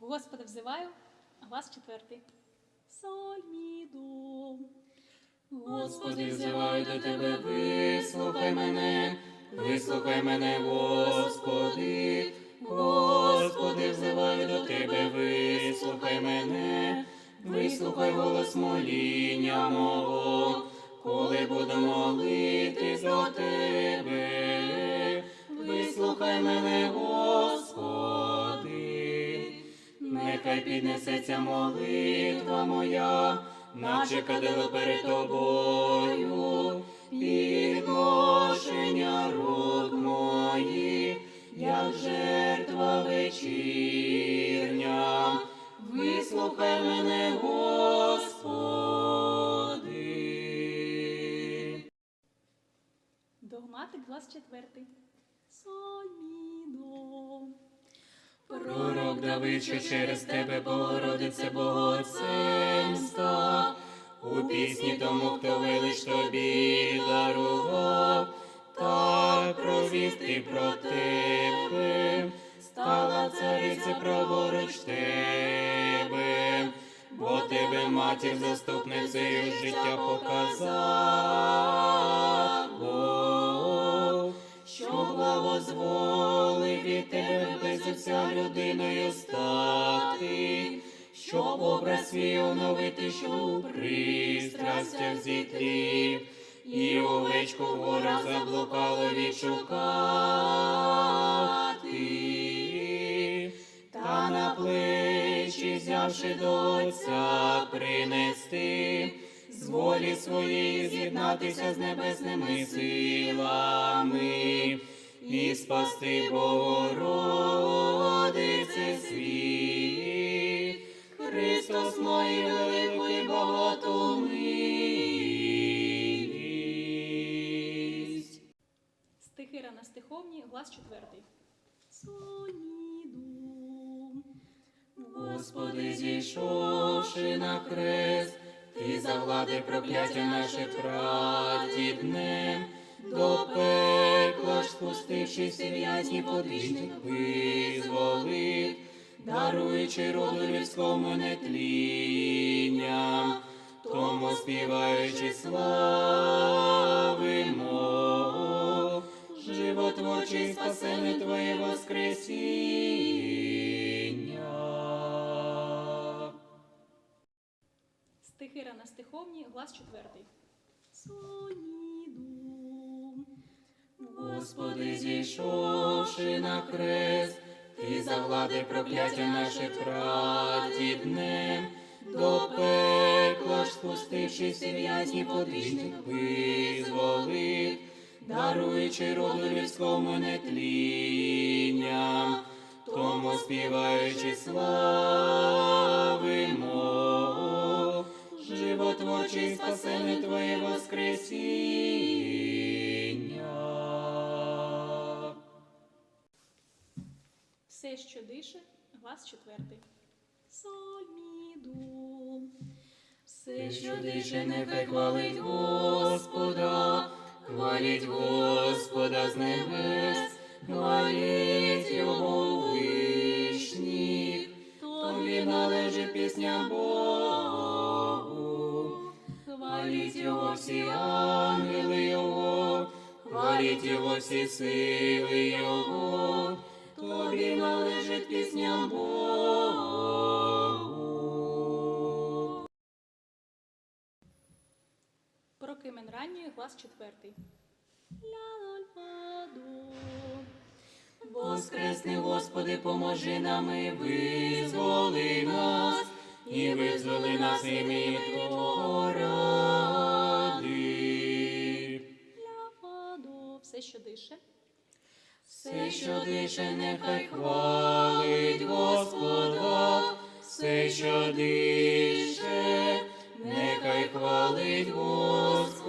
Господа взиваю, глас четвертий. Соль, мі. Господи, взиваю до тебе, вислухай мене, вислухай мене, Господи, Господи, взиваю до тебе, вислухай мене, вислухай голос моління мого, коли буду молитись до тебе, вислухай мене, нехай піднесеться молитва моя, наче кадило перед тобою, підношення рук моїх, як жертва вечірня. Вислухай мене, Господи. Догматик, глас четвертий. Соль, мі, до. Пророк Давид, через тебе, Богородице, Богоцем став, у пісні тому, хто велич тобі дарував, так провісти про тебе, стала цариця праворуч тебе, бо тебе матір заступницею життя показав. Бог що благозволив від людиною стати, щоб образ свій оновити, що у пристрастях зітлів, і овечку вора заблукало відшукати, та на плечі взявши до Отця принести, з волі своєї з'єднатися з небесними силами. І спасти Богородице мої велику і багату милість. Стихира на стиховні, глас четвертий. Соль, мі. Господи, зійшовши на хрест, ти заглади прокляття наше прадідне, до пекла ж спустившись в'язні подвійних визволив, даруючи роду людському нетлінням, тому співаючи славимо, животворчий спасене Твоє Воскресіння. Стихира на стиховні, глас четвертий. Мі. Господи, зійшовши на хрест, ти заглади прокляття наше прадідне, до пекла ж спустившись в'язні подвійних визволив, даруючи роду людському нетлінням, тому співаючи славимо, животворчий спасене Твоє Воскресіння. Все, що дише, глас четвертий. Соль, мі. Все, що дише, нехай хвалить Господа, хваліть Господа з небес, хваліть Його вишніх, тобі належить пісня Богу. Хваліть Його всі ангели Його, хваліть Його всі сили Його, Прокимен ранньої, глас четвертий. Ля-лаль, фа, до. Воскресни, Господи, поможи нам і визволи нас, і визволи нас ім'я Твого ради. Ля. Все, що дише. Все, що дише, нехай хвалить Господа, все, що дише, хвалить Господь.